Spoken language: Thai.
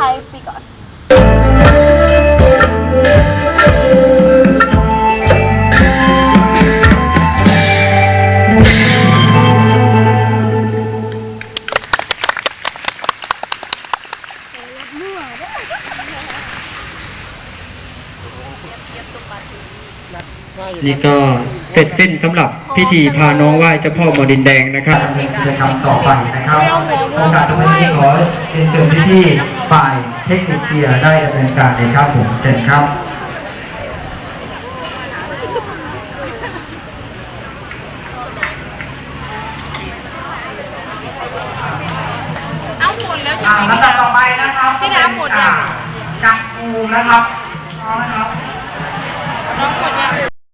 ช้ปีก่อน นี่ก็เสร็จสิ้นสำหรับพิธีพาน้องไหว้เจ้าพ่อมอดินแดงนะครับกิจกรรมต่อไปนะครับโอกาสตรงนี้ขอเรียนเชิญพี่ ฝ่ายเทคนิคเชียร์ได้ดำเนินการเลยครับผมเชิญครับเอาหมดแล้วใช่อ่าไหมลำดับต่อไปนะครับพี่น้ำหมดยังอ่ากักปูนะครับ